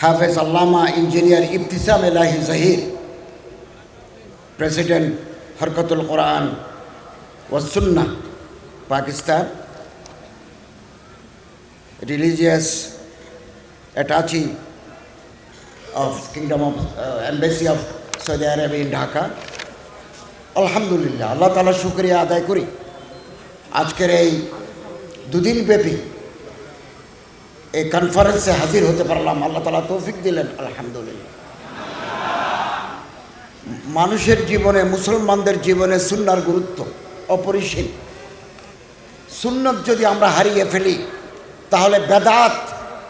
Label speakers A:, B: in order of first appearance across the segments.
A: হাফেজ আল্লামা engineer Ibtisam Elahi Zaheer president হরকতুল কোরআন ওয়াসুন্না Pakistan religious attaché of Kingdom of uh, Embassy of Saudi Arabia in Dhaka. আলহামদুলিল্লাহ আল্লাহ তালা শুক্রিয়া আদায় করি আজকের এই দুদিন ব্যাপী এই কনফারেন্সে হাজির হতে পারলাম। আল্লাহ তালা তৌফিক দিলেন, আলহামদুলিল্লাহ। মানুষের জীবনে, মুসলমানদের জীবনে সুন্নার গুরুত্ব অপরিসীম। সুন্নত যদি আমরা হারিয়ে ফেলি, তাহলে বেদাত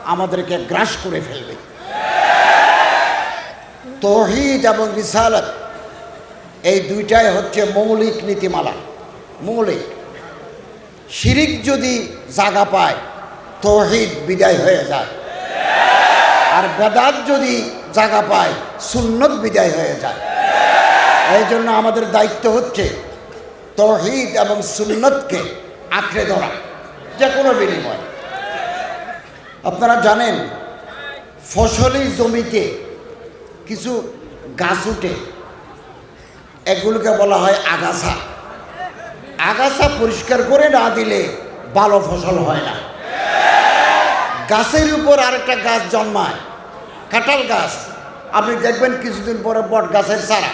A: আমাদেরকে গ্রাস করে ফেলবে। তহিদ এবং রিসালত, এই দুইটাই হচ্ছে মৌলিক নীতিমালা। মৌলিক। শিরিক যদি জাগা পায় তহিদ বিদায় হয়ে যায়। আর বেদাত যদি জায়গা পায়, সুন্নত বিদায় হয়ে যায়। এই জন্য আমাদের দায়িত্ব হচ্ছে তহিদ এবং সুন্নতকে আঁকড়ে ধরা, যে কোনো বিনিময়। আপনারা জানেন, ফসলি জমিতে কিছু গাছ উঠে, এগুলোকে বলা হয় আগাছা। আগাছা পরিষ্কার করে না দিলে ভালো ফসল হয় না। গাছের উপর আরেকটা গাছ জন্মায়। কাঁঠাল গাছ। আপনি দেখবেন কিছুদিন পরে বট গাছের সারা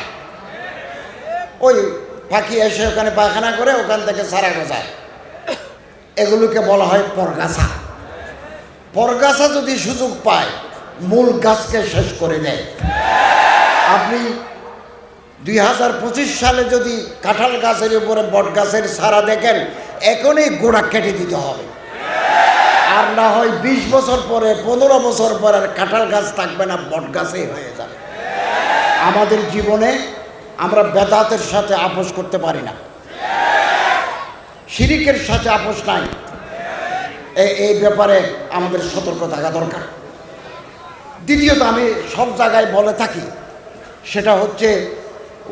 A: ওই পাখি এসে ওখানে পায়খানা করে ওখান থেকে সারা গজায়। এগুলোকে বলা হয় পরগাছা। পরগাছা যদি সুযোগ পায়, মূল গাছকে শেষ করে দেয়। আপনি দুই হাজার পঁচিশ সালে যদি কাঁঠাল গাছের উপরে বট গাছের সারা দেখেন, এখনই গোড়া কেটে দিতে হবে। আর না হয় বিশ বছর পরে, পনেরো বছর পরে আর কাঁঠাল গাছ থাকবে না, বট গাছেই হয়ে যাবে। আমাদের জীবনে আমরা বেদাতের সাথে আপোষ করতে পারি না। শিরিকের সাথে আপোষ নাই। এই ব্যাপারে আমাদের সতর্ক থাকা দরকার। দ্বিতীয়ত আমি সব জায়গায় বলে থাকি, সেটা হচ্ছে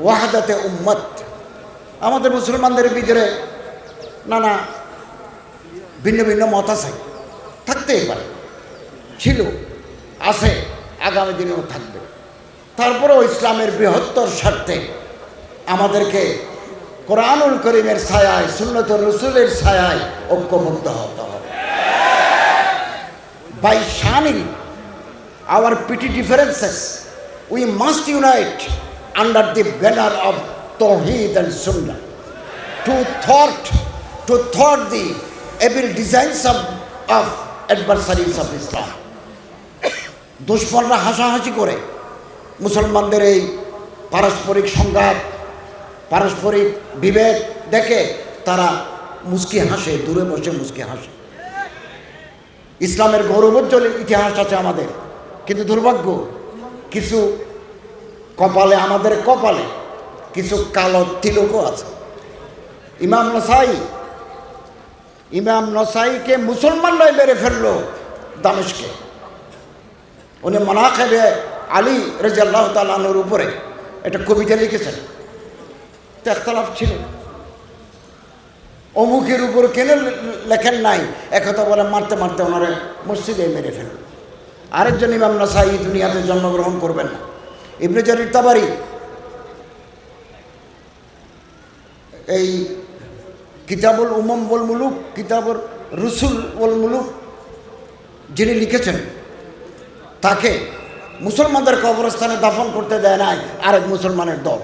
A: ওয়াহাদাতে উম্মত। আমাদের মুসলমানদের ভিতরে নানা ভিন্ন ভিন্ন মত আছে। থাকতেই পারে। ছিল, আছে, আগামী দিনেও থাকবে। তারপরেও ইসলামের বৃহত্তর স্বার্থে আমাদেরকে কোরআনুল করিমের ছায়ায় সুন্নত রসুলের ছায়ায় ঐক্যবদ্ধ হতে হবে। By Shani hour PT differences we must unite under the banner of Tohid and সুন্ন two thought to thought the evil designs of of adversaries of Islam. দুশ্মনরা হাসাহাসি করে মুসলমানদের এই পারস্পরিক সংঘাত, পারস্পরিক বিভেদ দেখে তারা মুচকি হাসে, দূরে বসে মুচকি হাসে। ইসলামের গৌরবোজ্জ্বল ইতিহাস আছে আমাদের। কিন্তু দুর্ভাগ্য, কিছু কপালে, আমাদের কপালে কিছু কালো তিলকও আছে। ইমাম নসাই ইমাম নসাইকে মুসলমানরাই মেরে ফেলল দামেশকে। উনি মনাখেবে আলী রাজিয়াল্লাহ তালানোর উপরে একটা কবিতা লিখেছেন। তো ছিল। অমুকের উপর কেন লেখেন নাই? একথা বলে মারতে মারতে ওনারে মসজিদে মেরে ফেলল। আরেকজন ইমাম নাসাই দুনিয়াতে জন্মগ্রহণ করবেন না। ইবনে তাবারি এই কিতাবুল উমম বল মুলুক কিতাবুল রসুল বল মুলুক যিনি লিখেছেন, তাকে মুসলমানদের কবরস্থানে দাফন করতে দেয় নাই আরেক মুসলমানের দল।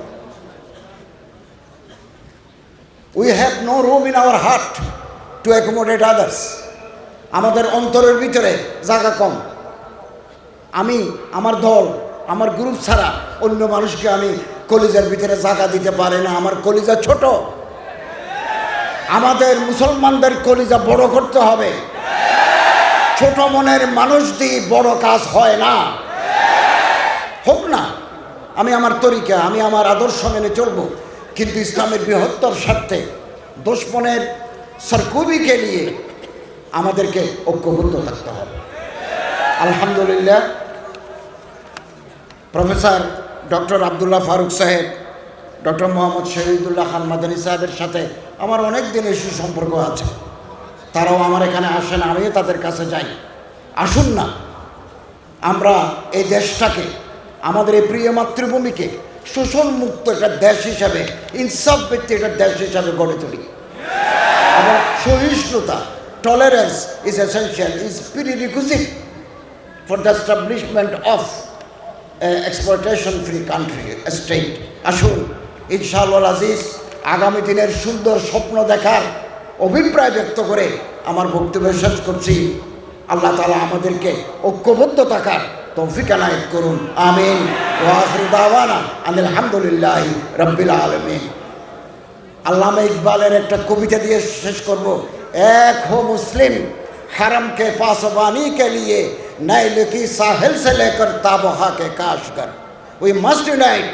A: We have no room in our heart to accommodate others আমাদের অন্তরের ভিতরে জায়গা কম। আমি, আমার দল, আমার গ্রুপ ছাড়া অন্য মানুষকে আমি কলিজার ভিতরে জায়গা দিতে পারি না। আমার কলিজা ছোট। আমাদের মুসলমানদের কলিজা বড় করতে হবে। ছোট মনের মানুষ দিয়ে বড় কাজ হয় না। হোক না, আমি আমার তরিকা, আমি আমার আদর্শ মেনে চলবো। কিন্তু ইসলামের বৃহত্তর স্বার্থে দুশ্মনের সরকুবিকে নিয়ে আমাদেরকে ঐক্যবদ্ধ থাকতে হবে। আলহামদুলিল্লাহ, প্রফেসর ডক্টর আবদুল্লাহ ফারুক সাহেব ডক্টর মোহাম্মদ শহীদুল্লাহ খান মাদানী সাহেবের সাথে আমার অনেক দিনের সুসম্পর্ক আছে। তারাও আমার এখানে আসেন, আমিও তাদের কাছে যাই। আসুন না, আমরা এই দেশটাকে, আমাদের এই প্রিয় মাতৃভূমিকে শোষণ মুক্ত একটা দেশ হিসাবে, ইনসাফ ভিত্তিক একটা দেশ হিসাবে গড়ে তুলি। এবং সহিষ্ণুতা tolerance is essential is pre for the establishment of exploitation free country state আসুন। ইনশাআল্লাহ আজিজ আগামী দিনের সুন্দর স্বপ্ন দেখার অভিপ্রায় ব্যক্ত করে আমার বক্তব্য শেষ করছি আল্লাহ তালা আমাদেরকে ঐক্যবদ্ধ থাকার তৌফিক আনায়ত করুন আমিন ওয়াহরু দাওয়ানা আলহামদুলিল্লাহ রব্বিল আলমিন আল্লামা ইকবালের একটা কবিতা দিয়ে শেষ করব এক হো মুসলিম हरम के पासबानी के लिए नैल की साहिल से लेकर ताबहा के Kashgar we must unite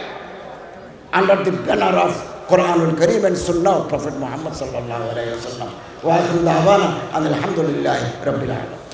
A: under the banner of Quran and Kareem and Sunnah of Prophet Muhammad sallallahu alayhi wa sallam. Wa akhiru da'wana and alhamdulillahi rabbil alamin.